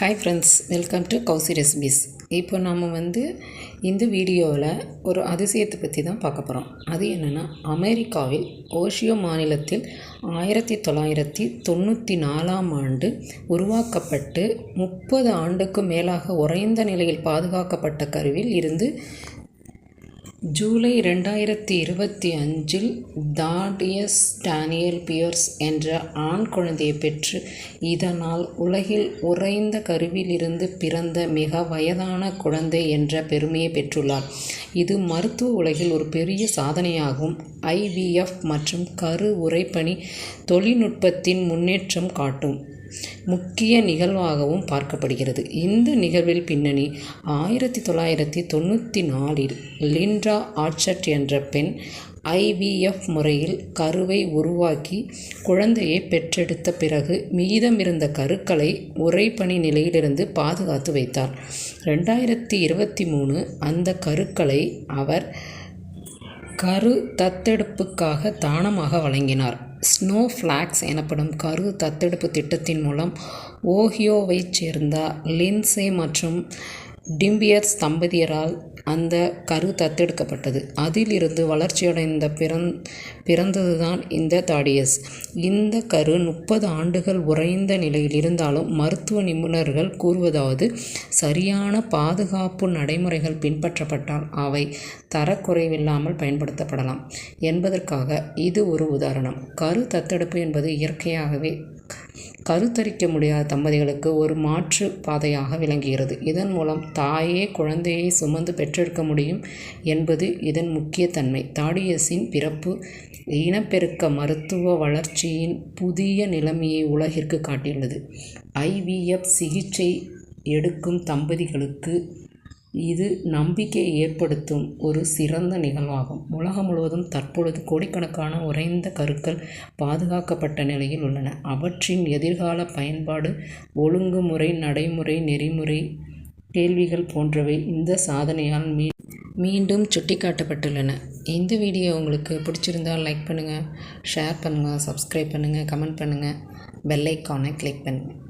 Hi friends welcome to Kousi recipes இப்போ நாம் வந்து இந்த வீடியோவில் ஒரு அதிசயத்தை பற்றி தான் பார்க்க போகிறோம் அது என்னென்னா அமெரிக்காவில் ஓஷியோ மாநிலத்தில் ஆயிரத்தி தொள்ளாயிரத்தி தொண்ணூற்றி நாலாம் ஆண்டு உருவாக்கப்பட்டு முப்பது ஆண்டுக்கும் மேலாக உறைந்த நிலையில் பாதுகாக்கப்பட்ட கருவில் இருந்து ஜூலை ரெண்டாயிரத்தி இருபத்தி அஞ்சில் தாடியஸ் டேனியல் பியர்ஸ் என்ற ஆண் குழந்தையை பெற்று இதனால் உலகில் உறைந்த கருவிலிருந்து பிறந்த மிக வயதான குழந்தை என்ற பெருமையை பெற்றுள்ளார். இது மருத்துவ உலகில் ஒரு பெரிய சாதனையாகும். ஐவிஎஃப் மற்றும் கரு உறைப்பணி தொழில்நுட்பத்தின் முன்னேற்றம் காட்டும். முக்கிய நிகழ்வாகவும் பார்க்கப்படுகிறது. இந்த நிகழ்வில் பின்னணி ஆயிரத்தி தொள்ளாயிரத்தி தொண்ணூற்றி நாலில் லிண்ட்ரா ஆர்ச்சர்ட் என்ற பெண் ஐவிஎஃப் முறையில் கருவை உருவாக்கி குழந்தையை பெற்றெடுத்த பிறகு மீதமிருந்த கருக்களை உறைபனி நிலையிலிருந்து பாதுகாத்து வைத்தார். ரெண்டாயிரத்தி இருபத்தி மூணு அந்த கருக்களை அவர் கரு தத்தெடுப்புக்காக தானமாக வழங்கினார். ஸ்னோ ஃப்ளாக்ஸ் எனப்படும் கரு தத்தெடுப்பு திட்டத்தின் மூலம் ஓஹியோவைச் சேர்ந்த லின்சே மற்றும் டிம்பியர்ஸ் தம்பதியரால் அந்த கரு தத்தெடுக்கப்பட்டது. அதிலிருந்து வளர்ச்சியடைந்த பிறந் பிறந்ததுதான் இந்த தாடியஸ். இந்த கரு முப்பது ஆண்டுகள் உறைந்த நிலையில் இருந்தாலும் மருத்துவ நிபுணர்கள் கூறுவதாவது சரியான பாதுகாப்பு நடைமுறைகள் பின்பற்றப்பட்டால் அவை தரக்குறைவில்லாமல் பயன்படுத்தப்படலாம் என்பதற்காக இது ஒரு உதாரணம். கரு தத்தெடுப்பு என்பது இயற்கையாகவே கருத்தரிக்க முடியாத தம்பதிகளுக்கு ஒரு மாற்று பாதையாக விளங்குகிறது. இதன் மூலம் தாயே குழந்தையை சுமந்து பெற்றெடுக்க முடியும் என்பது இதன் முக்கிய தன்மை. தாடியஸின் பிறப்பு இனப்பெருக்க மருத்துவ வளர்ச்சியின் புதிய நிலைமையை உலகிற்கு காட்டியுள்ளது. ஐவிஎஃப் சிகிச்சை எடுக்கும் தம்பதிகளுக்கு இது நம்பிக்கையை ஏற்படுத்தும் ஒரு சிறந்த நிகழ்வாகும். உலகம் முழுவதும் தற்பொழுது கோடிக்கணக்கான உறைந்த கருக்கள் பாதுகாக்கப்பட்ட நிலையில் உள்ளன. அவற்றின் எதிர்கால பயன்பாடு ஒழுங்குமுறை நடைமுறை நெறிமுறை கேள்விகள் போன்றவை இந்த சாதனையால் மீ மீண்டும் சுட்டிக்காட்டப்பட்டுள்ளன. இந்த வீடியோ உங்களுக்கு பிடிச்சிருந்தால் லைக் பண்ணுங்கள் ஷேர் பண்ணுங்கள் சப்ஸ்கிரைப் பண்ணுங்கள் கமெண்ட் பண்ணுங்கள் பெல்லைக்கானை கிளிக் பண்ணுங்கள்